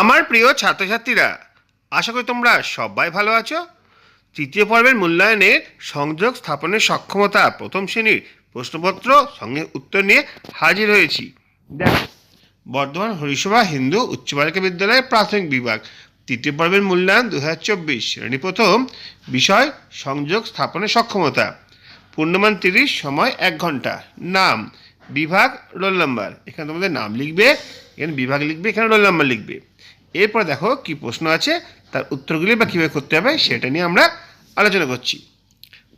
আমার প্রিয় ছাত্রছাত্রীরা, আশা করি তোমরা সবাই ভালো আছো। তৃতীয় পর্বের মূল্যায়নের সংযোগ স্থাপনের সক্ষমতা প্রথম শ্রেণির প্রশ্নপত্র সঙ্গে উত্তর নিয়ে হাজির হয়েছি। দেখো, বর্ধমান হরিসভা হিন্দু উচ্চ বালিকা বিদ্যালয়ের প্রাথমিক বিভাগ। তৃতীয় পর্বের মূল্যায়ন দু হাজার চব্বিশ। শ্রেণি প্রথম, বিষয় সংযোগ স্থাপনের সক্ষমতা। পূর্ণমান তিরিশ সময় এক ঘণ্টা। নাম বিভাগ রোল নাম্বার। এখানে তোমাদের নাম লিখবে, এখানে বিভাগ লিখবে, এখানে রোল নাম্বার লিখবে। এরপর দেখো কি প্রশ্ন আছে, তার উত্তরগুলি বা কীভাবে করতে হবে সেটা নিয়ে আমরা আলোচনা করছি।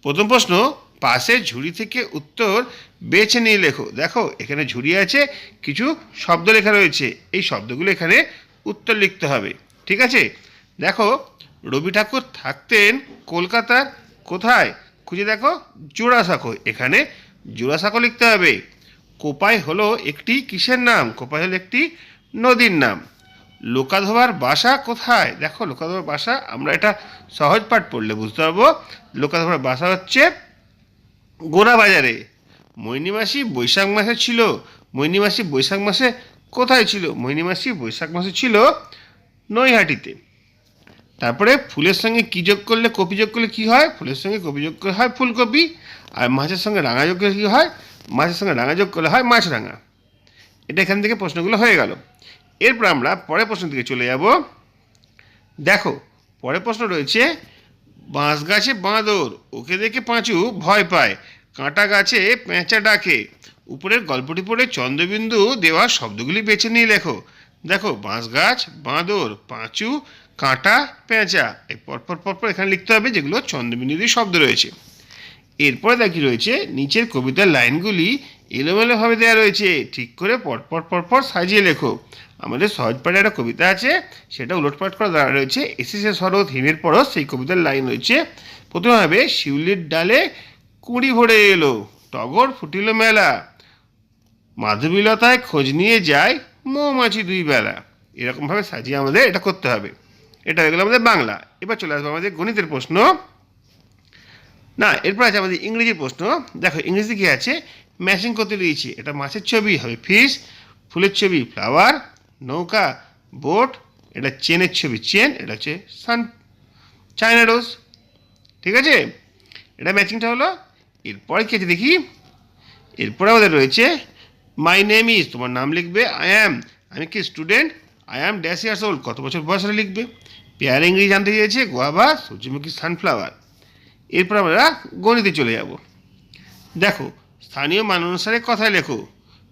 প্রথম প্রশ্ন, পাশের ঝুড়ি থেকে উত্তর বেছে নিয়ে লেখো। দেখো, এখানে ঝুড়ি আছে, কিছু শব্দ লেখা রয়েছে, এই শব্দগুলো এখানে উত্তর লিখতে হবে। ঠিক আছে? দেখো, রবি ঠাকুর থাকতেন কলকাতার কোথায়? খুঁজে দেখো, জোড়াসাঁকো। এখানে জোড়াসাঁকো লিখতে হবে। কোপাই হলো একটি কিসের নাম? কোপাই হলো একটি নদীর নাম। লোকাধোবার বাসা কোথায়? দেখো, লোকাধোবার বাসা, আমরা এটা সহজ পাঠ পড়লে বুঝতে পারব। লোকাধোবার বাসা হচ্ছে গোড়া বাজারে মৈনী মাসি বৈশাখ মাসে ছিল। মৈনী মাসি বৈশাখ মাসে কোথায় ছিল? মৈনী মাসি বৈশাখ মাসে ছিল নৈহাটিতে। তারপরে ফুলের সঙ্গে কী যোগ করলে কপি যোগ করলে কী হয়? ফুলের সঙ্গে কপি যোগ করলে হয় ফুলকপি। আর মাছের সঙ্গে রাঙা যোগ করলে কী হয়? মাছের সঙ্গে রাঙা যোগ করলে হয় মাছ রাঙা এটা এখান থেকে প্রশ্নগুলো হয়ে গেল। এরপর আমরা পরের প্রশ্ন দিকে চলে যাব। দেখো, পরের প্রশ্ন রয়েছে, বাঁশ গাছে বাঁদর, ওকে দেখে পাঁচু ভয় পায়, কাঁটা গাছে পেঁচা ডাকে। উপরের গল্পটি পড়ে চন্দ্রবিন্দু দেওয়া শব্দগুলি বেছে নিয়ে লেখো। দেখো, বাঁশ গাছ, বাঁদর, পাঁচু, কাঁটা, পেঁচা। এই পরপর পরপর এখানে লিখতে হবে যেগুলো চন্দ্রবিন্দু দিয়ে শব্দ রয়েছে। এরপরে দেখি রয়েছে, নিচের কবিতার লাইনগুলি এলোমেলোভাবে দেওয়া রয়েছে। ঠিক করে পরপর পরপর সাজিয়ে লেখো। আমাদের সহজপাঠে একটা কবিতা আছে, সেটা উলটপাট করা দেওয়া রয়েছে। এসেছে শরৎ, হিমের পরশ, সেই কবিতার লাইন রয়েছে। প্রথমে হবে, শিউলির ডালে কুঁড়ি ভরে এলো, টগর ফুটিল মেলা। মাধবীলতায় খোঁজ নিয়ে যায় মৌমাছি দুই বেলা। এরকমভাবে সাজিয়ে আমাদের এটা করতে হবে। এটা হয়ে গেলো আমাদের বাংলা। এবার চলে আসব আমাদের গণিতের প্রশ্ন। না, এরপর আছে আমাদের ইংরেজির প্রশ্ন। দেখো ইংরেজি কি আছে? ম্যাচিং করতে দিয়েছি। এটা মাছের ছবি, হবে ফিশ ফুলের ছবি ফ্লাওয়ার নৌকা বোট এটা চেনের ছবি, চেন, এটা হচ্ছে সান চায়না রোজ ঠিক আছে? এটা ম্যাচিংটা হলো, এরপরে কি আছে দেখি? এরপরে আমাদের রয়েছে মাই নেম ইজ তোমার নাম লিখবে আই অ্যাম আমি কি student I am dash years old কত বছর বয়সে লিখবে? পেয়ার ইংরেজি জানতে চেয়েছে গোয়াবা সূর্যমুখী সানফ্লাওয়ার এরপর আমরা গণিতে চলে যাব। দেখো, স্থানীয় মান অনুসারে কথায় লেখো,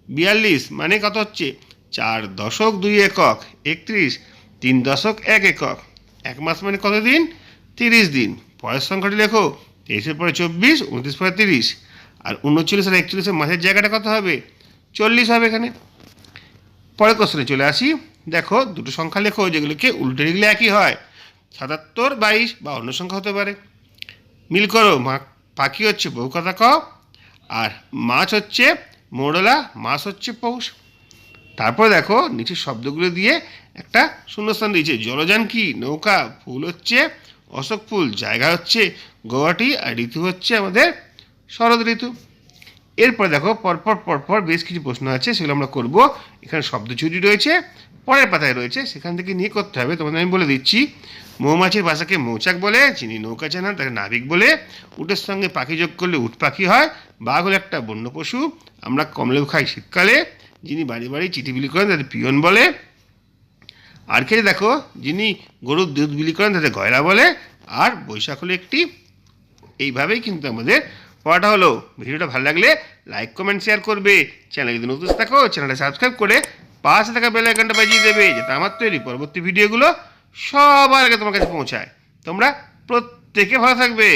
বিয়াল্লিশ মানে কত হচ্ছে? চার দশক দুই একক, একত্রিশ, তিন দশক এক একক। এক মাস মানে কত দিন? তিরিশ দিন। পরের সংখ্যাটি লেখো তেইশের পরে চব্বিশ, উনত্রিশ পরে তিরিশ। আর উনচল্লিশ আর একচল্লিশের মাসের জায়গাটা কত হবে? চল্লিশ হবে এখানে। পরের কোশ্চেনে চলে আসি। দেখো, দুটো সংখ্যা লেখো, যেগুলোকে উল্টে লিখলে একই হয়। সাতাত্তর, বাইশ বা অন্য সংখ্যা হতে পারে। মিল করো, মা পাখি হচ্ছে বউ কথা ক আর মাছ হচ্ছে মোড়লা, মাছ হচ্ছে পৌষ। তারপর দেখো, নিচের শব্দগুলো দিয়ে একটা শূন্যস্থান দিয়েছে, জলযান কি? নৌকা, ফুল হচ্ছে, অশোক ফুল, জায়গা হচ্ছে গোয়াটি আর ঋতু হচ্ছে আমাদের শরৎ ঋতু। এরপর দেখো, পরপর পরপর বেশ কিছু প্রশ্ন আছে, সেগুলো আমরা করব। এখানে শব্দ চুরি রয়েছে, পরের পাতায় রয়েছে, সেখান থেকে নিয়ে করতে হবে। তোমাদের আমি বলে দিচ্ছি, মৌমাছির ভাষাকে মৌচাক বলে, যিনি নৌকা চালান তাকে নাবিক বলে, উটের সঙ্গে পাখি যোগ করলে উট পাখি হয়, বাঘ হলো একটা বন্য পশু, আমরা কমলেও খাই শীতকালে, যিনি বাড়ি বাড়ি চিঠি বিলি করেন তাদের পিয়ন বলে, আর খেয়ে দেখো, যিনি গরুর দুধ বিলি করেন তাদের গয়লা বলে, আর বৈশাখ হলো একটি, এইভাবেই কিন্তু আমাদের পড়াটা হলো। ভিডিওটা ভালো লাগলে লাইক কমেন্ট শেয়ার করবে। চ্যানেল যদি নতুন থাকো চ্যানেলটা সাবস্ক্রাইব করে পাশে থাকা বেল আইকনটা বাজিয়ে দেবে, যাতে আমার তৈরি পরবর্তী ভিডিওগুলো সবার আগে তোমার কাছে পৌঁছায়। তোমরা প্রত্যেকে ভালো থাকবে।